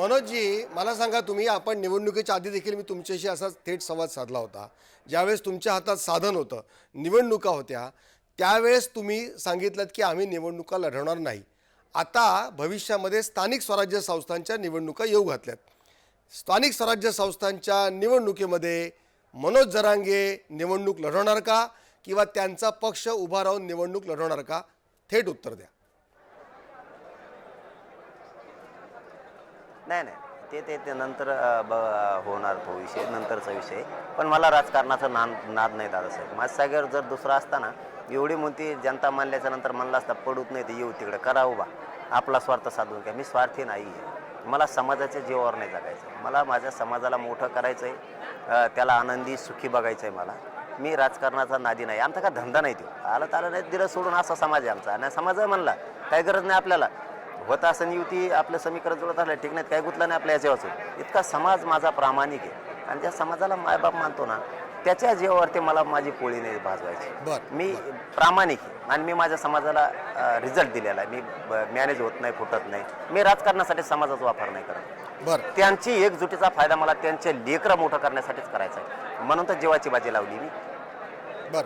मनोजजी मला सांगा तुम्ही आपण निवडणुकीच्या आधी देखील मी तुमच्याशी असा थेट संवाद साधला होता. ज्यावेळेस तुमच्या हातात साधन होतं निवडणुका होत्या त्यावेळेस तुम्ही सांगितलं की आम्ही निवडणुका लढवणार नाही. आता भविष्यामध्ये स्थानिक स्वराज्य संस्थांच्या निवडणुका येऊ घातल्यात. स्थानिक स्वराज्य संस्थांच्या निवडणुकीमध्ये मनोज जरांगे निवडणूक लढवणार का? किंवा त्यांचा पक्ष उभा राहून निवडणूक लढवणार का? थेट उत्तर द्या. नाही नाही ते ते ते नंतर ब होणार तो विषय नंतरचा विषय. पण मला राजकारणाचा नाद नाद नाही दादासाहेब. माझ्या जर दुसरा असता ना एवढी मोठी जनता मानल्याच्या नंतर म्हणला असता पडूत नाही ते येऊ तिकडे करा उभा. आपला स्वार्थ साधून घ्या. मी स्वार्थी नाही आहे. मला समाजाच्या जीवावर नाही जगायचं. मला माझ्या समाजाला मोठं करायचं आहे त्याला आनंदी सुखी बघायचं आहे मला. मी राजकारणाचा नादी नाही. आमचा काय धंदा नाही तो. आलं तर आलं नाही दिलं सोडून असा समाज आहे आमचा. आणि समाज म्हणला काही गरज नाही आपल्याला. होत असं युती आपलं समीकरण जुळत असलं ठीक नाही काय गुतलं नाही आपल्या याच्यावर इतका समाज माझा प्रामाणिक आहे. आणि ज्या समाजाला मायबाप मानतो ना त्याच्या जीवावरती मला माझी पोळी नाही भाजवायची. बरं, मी प्रामाणिक आहे. आणि मी माझ्या समाजाला रिझल्ट दिलेला आहे. मी मॅनेज होत नाही फुटत नाही. मी राजकारणासाठी समाजाचा वापर नाही करत. बरं. त्यांची एकजुटीचा फायदा मला त्यांचे लेकरं मोठं करण्यासाठीच करायचा आहे. म्हणून तर जीवाची बाजी लावली मी.